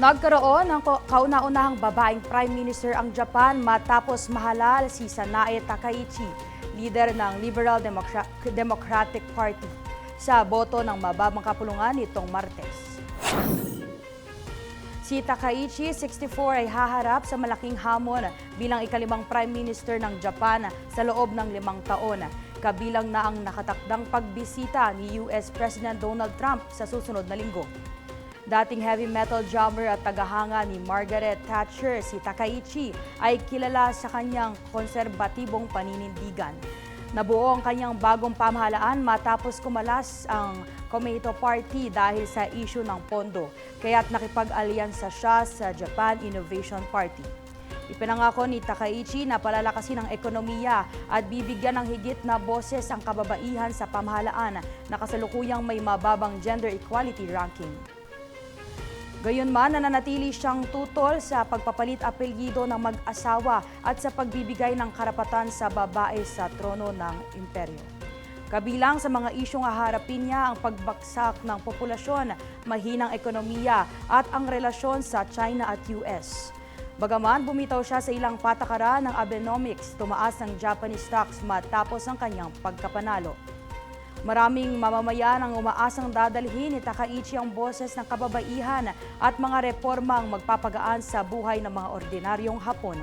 Nagkaroon ng kauna-unahang babaeng Prime Minister ang Japan matapos mahalal si Sanae Takaichi, leader ng Liberal Democra- Democratic Party, sa boto ng mababang kapulungan nitong Martes. Si Takaichi, 64, ay haharap sa malaking hamon bilang ikalimang Prime Minister ng Japan sa loob ng limang taon. Kabilang na ang nakatakdang pagbisita ni US President Donald Trump sa susunod na linggo. Dating heavy metal drummer at tagahanga ni Margaret Thatcher, si Takaichi ay kilala sa kanyang konserbatibong paninindigan. Nabuo ang kanyang bagong pamahalaan matapos kumalas ang Komeito Party dahil sa issue ng pondo, kaya't nakipag-alyansa siya sa Japan Innovation Party. Ipinangako ni Takaichi na palalakasin ang ekonomiya at bibigyan ng higit na boses ang kababaihan sa pamahalaan na kasalukuyang may mababang gender equality ranking. Gayunman, nananatili siyang tutol sa pagpapalit apelyido ng mag-asawa at sa pagbibigay ng karapatan sa babae sa trono ng imperyo. Kabilang sa mga isyong haharapin niya ang pagbaksak ng populasyon, mahinang ekonomiya at ang relasyon sa China at US. Bagaman bumitaw siya sa ilang patakaran ng Abenomics, tumaas ang Japanese stocks matapos ang kanyang pagkapanalo. Maraming mamamayan ang umaasang dadalhin ni Takaichi ang boses ng kababaihan at mga reformang magpapagaan sa buhay ng mga ordinaryong Hapon.